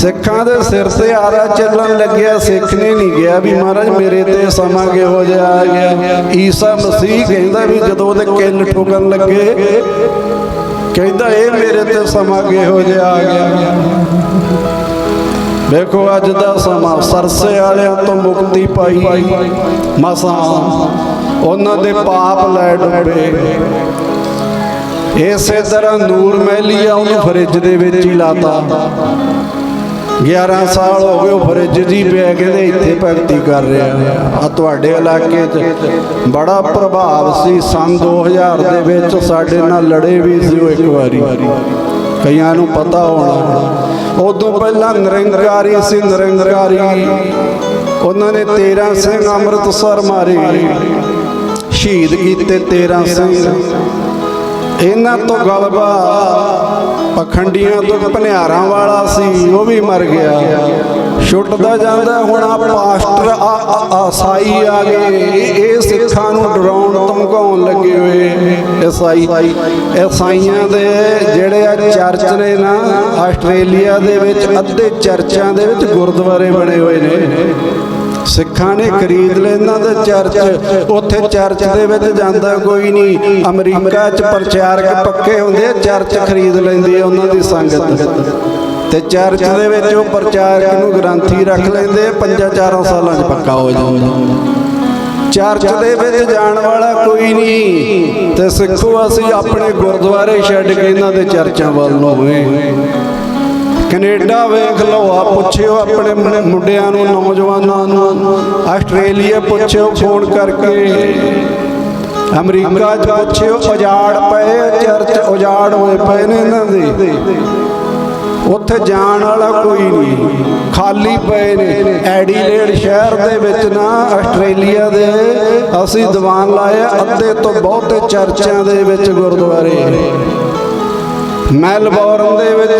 ਸਿੱਖਾਂ ਦੇ ਸਿਰ ਤੇ ਆਰਾ ਚੱਲਣ ਲੱਗਿਆ ਸਿੱਖ ਨੇ ਨਹੀਂ ਗਿਆ ਵੀ ਮਹਾਰਾਜ ਮੇਰੇ ਤੇ ਸਮਾਂ ਕਿਹੋ ਜਿਹਾ ਆ ਈਸਾ ਮਸੀਹ ਕਹਿੰਦਾ ਵੀ ਜਦੋਂ ਉਹਦੇ ਕੰਨ ਠੋਕਣ ਲੱਗੇ, ਕਹਿੰਦਾ ਇਹ ਮੇਰੇ ਤੇ ਸਮਾਂ ਕਿਹੋ ਜਿਹਾ ਆ ਵੇਖੋ ਅੱਜ ਦਾ ਸਮਾਂ, ਸਰਸੇ ਵਾਲਿਆਂ ਤੋਂ ਮੁਕਤੀ ਪਾਈ ਮਸਾਂ, ਉਹਨਾਂ ਦੇ ਪਾਪ ਲੈ ਡੁੱਬੇ। ਇਸੇ ਤਰ੍ਹਾਂ ਨੂਰ ਮਹਿਲੀਆ ਉਹਨੂੰ ਫਰਿੱਜ ਦੇ ਵਿੱਚ ਹੀ ਲਾਤਾ। 11 ਸਾਲ ਹੋ ਗਏ ਉਹ ਫਰਿੱਜ ਜੀ ਪਿਆ ਕਹਿੰਦੇ ਇੱਥੇ ਭਗਤੀ ਕਰ ਰਿਹਾ ਆ ਤੁਹਾਡੇ ਇਲਾਕੇ 'ਚ ਬੜਾ ਪ੍ਰਭਾਵ ਸੀ। ਸੰਨ 2000 ਦੇ ਵਿੱਚ ਸਾਡੇ ਨਾਲ ਲੜੇ ਵੀ ਸੀ ਉਹ ਇੱਕ ਵਾਰੀ। ਕਈਆਂ ਨੂੰ ਪਤਾ ਹੋਣਾ। ਉਦੋਂ ਪਹਿਲਾਂ ਨਿਰੰਕਾਰੀ ਸੀ, ਨਿਰੰਕਾਰੀ। ਉਹਨਾਂ ਨੇ 13 ਸਿੰਘ ਅੰਮ੍ਰਿਤਸਰ ਮਾਰੇ। ਸ਼ਹੀਦ ਕੀਤੇ 13 ਸਿੰਘ। ਇਹਨਾਂ ਤੋਂ ਗਲਬਾ ਪਖੰਡੀਆਂ ਤੋਂ ਭਨਿਆਰਾਂ ਵਾਲਾ ਸੀ, ਉਹ ਵੀ ਮਰ ਗਿਆ। ਛੁੱਟਦਾ ਜਾਂਦਾ ਹੁਣ ਆ ਪਾਸਟਰ ਆਸਾਈ ਆ ਗਏ। ਇਹ ਸਿੱਖਾਂ ਨੂੰ ਡਰਾਉਣ ਧਮਕਾਉਣ ਲੱਗੇ ਹੋਏ ਈਸਾਈ ਈਸਾਈਆਂ ਦੇ ਜਿਹੜੇ ਆ ਚਰਚ ਨੇ ਨਾ, ਆਸਟ੍ਰੇਲੀਆ ਦੇ ਵਿੱਚ ਅੱਧੇ ਚਰਚਾਂ ਦੇ ਵਿੱਚ ਗੁਰਦੁਆਰੇ ਬਣੇ ਹੋਏ ਨੇ। ਸਿੱਖਾਂ ਨੇ ਖਰੀਦ ਲਏ ਇਹਨਾਂ ਚਰਚ, ਉੱਥੇ ਚਰਚ ਦੇ ਵਿੱਚ ਜਾਂਦਾ ਕੋਈ ਨਹੀਂ। ਅਮਰੀਕਾ 'ਚ ਪ੍ਰਚਾਰਕ ਪੱਕੇ ਹੁੰਦੇ ਆ ਚਰਚ ਖਰੀਦ ਲੈਂਦੀ ਹੈ ਉਹਨਾਂ ਦੀ ਸੰਗਤ। ਤੇ ਚਰਚ ਦੇ ਵਿੱਚ ਉਹ ਪ੍ਰਚਾਰਕ ਨੂੰ ਗ੍ਰੰਥੀ ਰੱਖ ਲੈਂਦੇ ਪੰਜਾਂ ਚਾਰਾਂ ਸਾਲਾਂ 'ਚ ਪੱਕਾ ਹੋ ਜਾਂਦਾ। ਚਰਚ ਦੇ ਵਿੱਚ ਜਾਣ ਵਾਲਾ ਕੋਈ ਨਹੀਂ। ਤੇ ਸਿੱਖੋ, ਅਸੀਂ ਆਪਣੇ ਗੁਰਦੁਆਰੇ ਛੱਡ ਕੇ ਇਹਨਾਂ ਦੇ ਚਰਚਾਂ ਵੱਲ ਨੂੰ ਹੋਏ। ਕੈਨੇਡਾ ਵੇਖ ਲਓ ਆ ਪੁੱਛਿਓ ਆਪਣੇ ਮੁੰਡਿਆਂ ਨੂੰ, ਨੌਜਵਾਨਾਂ ਨੂੰ ਆਸਟ੍ਰੇਲੀਆ ਪੁੱਛਿਓ ਫੋਨ ਕਰਕੇ। ਅਮਰੀਕਾ 'ਚ ਪੁੱਛਿਓ, ਉਜਾੜ ਪਏ ਚਰਚ, ਉਜਾੜ ਹੋਏ ਪਏ ਨੇ ਇਹਨਾਂ ਦੇ। ਉੱਥੇ ਜਾਣ ਵਾਲਾ ਕੋਈ ਨਹੀਂ, ਖਾਲੀ ਪਏ ਨੇ। ਐਡੀਲੇਡ ਸ਼ਹਿਰ ਦੇ ਵਿੱਚ ਨਾ, ਆਸਟ੍ਰੇਲੀਆ ਦੇ। ਅਸੀਂ ਦੀਵਾਨ ਲਾਏ ਅੱਧੇ ਤੋਂ ਬਹੁਤੇ ਚਰਚਾਂ ਦੇ ਵਿੱਚ ਗੁਰਦੁਆਰੇ। ਮੈਲਬੌਰਨ ਦੇ ਵਿੱਚ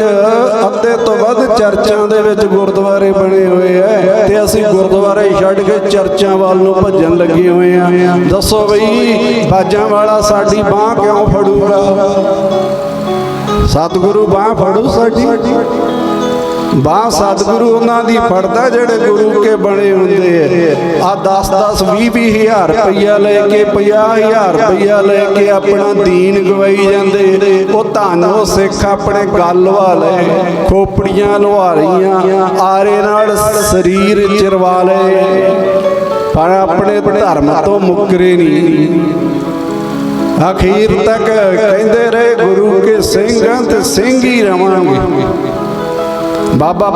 ਅੱਧੇ ਤੋਂ ਵੱਧ ਚਰਚਾਂ ਦੇ ਵਿੱਚ ਗੁਰਦੁਆਰੇ ਬਣੇ ਹੋਏ ਐ। ਤੇ ਅਸੀਂ ਗੁਰਦੁਆਰੇ ਛੱਡ ਕੇ ਚਰਚਾਂ ਵੱਲ ਨੂੰ ਭੱਜਣ ਲੱਗੇ ਹੋਏ ਆ। ਦੱਸੋ ਬਈ, ਬਾਜਾਂ ਵਾਲਾ ਸਾਡੀ ਬਾਹ ਕਿਉਂ ਫੜੂਗਾ? ਸਤਿਗੁਰੂ ਬਾਹ ਫੜੂ ਸਾਡੀ? ਬਾਹ ਸਤਿਗੁਰੂ ਉਹਨਾਂ ਦੀ ਫੜਦਾ ਜਿਹੜੇ ਗੁਰੂ ਕੇ ਬਣੇ ਹੁੰਦੇ ਆ। ਆ 10 10 20 20 ਹਜ਼ਾਰ ਰੁਪਈਆ ਲੈ ਕੇ 50 ਹਜ਼ਾਰ ਰੁਪਈਆ ਲੈ ਕੇ ਆਪਣਾ ਦੀਨ ਗਵਾਈ ਜਾਂਦੇ। ਉਹ ਧੰਨ ਉਹ ਸਿੱਖ ਆਪਣੇ ਗੱਲ ਵਾਲੇ ਖੋਪੜੀਆਂ ਲਵਾ ਰਹੀਆਂ ਆਰੇ ਨਾਲ ਸਰੀਰ ਚਿਰਵਾ ਲਏ ਪਰ ਆਪਣੇ ਧਰਮ ਤੋਂ ਮੁੱਕਰੇ ਨਹੀਂ। ਅਖੀਰ ਤੱਕ ਕਹਿੰਦੇ ਰਹੇ ਗੁਰੂ ਕੇ ਸਿੰਘ ਤੇ ਸਿੰਘ ਹੀ ਰਵਾਂਗੇ। ਬਾਬਾ